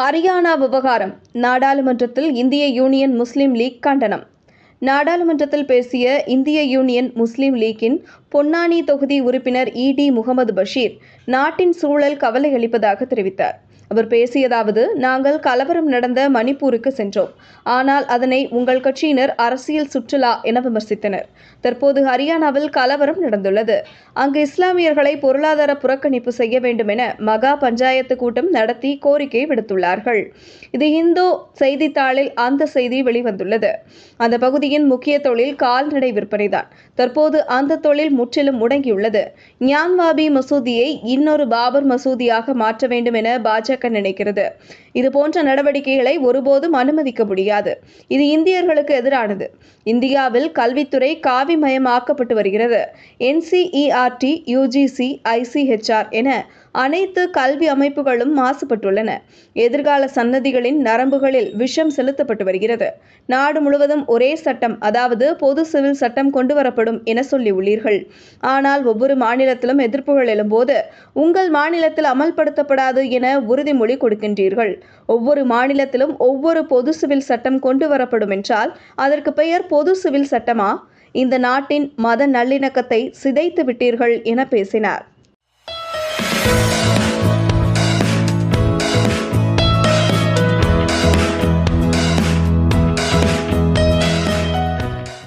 ஹரியானா விவகாரம். நாடாளுமன்றத்தில் இந்திய யூனியன் முஸ்லீம் லீக் கண்டனம். நாடாளுமன்றத்தில் பேசிய இந்திய யூனியன் முஸ்லீம் லீக்கின் பொன்னானி தொகுதி உறுப்பினர் இடி முகமது பஷீர் நாட்டின் சூழல் கவலை அளிப்பதாக தெரிவித்தார். அவர் பேசியதாவது நாங்கள் கலவரம் நடந்த மணிப்பூருக்கு சென்றோம். ஆனால் அதனை உங்கள் கட்சியினர் அரசியல் சுற்றுலா என விமர்சித்தனர். தற்போது ஹரியானாவில் கலவரம் நடந்துள்ளது. அங்கு இஸ்லாமியர்களை பொருளாதார புறக்கணிப்பு செய்ய வேண்டும் என மகா பஞ்சாயத்து கூட்டம் நடத்தி கோரிக்கை விடுத்துள்ளார்கள். இது இந்து செய்தித்தாளில் அந்த செய்தி வெளிவந்துள்ளது. அந்த பகுதியின் முக்கிய தொழில் கால்நடை விற்பனைதான். தற்போது அந்த தொழில் முற்றிலும் முடங்கியுள்ளது. ஞான்வாபி மசூதியை இன்னொரு பாபர் மசூதியாக மாற்ற வேண்டும் என பாஜக நினைக்கிறது. இது போன்ற நடவடிக்கைகளை ஒருபோதும் அனுமதிக்க முடியாது. இது இந்தியர்களுக்கு எதிரானது. இந்தியாவில் கல்வித்துறை காவிமயமாக்கப்பட்டு வருகிறது. என்சிஇஆர்டி யுஜிசி ஐசிஹெச்ஆர் என அனைத்து கல்வி அமைப்புகளும் மாசுபட்டுள்ளன. எதிர்கால சன்னதிகளின் நரம்புகளில் விஷம் செலுத்தப்பட்டு வருகிறது. நாடு முழுவதும் ஒரே சட்டம் அதாவது பொது சிவில் சட்டம் கொண்டு வரப்படும் என சொல்லி உள்ளீர்கள். ஆனால் ஒவ்வொரு மாநிலத்திலும் எதிர்ப்புகள் எழும்போது உங்கள் மாநிலத்தில் அமல்படுத்தப்படாது என உறுதிமொழி கொடுக்கின்றீர்கள். ஒவ்வொரு மாநிலத்திலும் ஒவ்வொரு பொது சிவில் சட்டம் கொண்டு வரப்படும் என்றால் அதற்கு பெயர் பொது சிவில் சட்டமா? இந்த நாட்டின் மத நல்லிணக்கத்தை சிதைத்து விட்டீர்கள் என பேசினார்.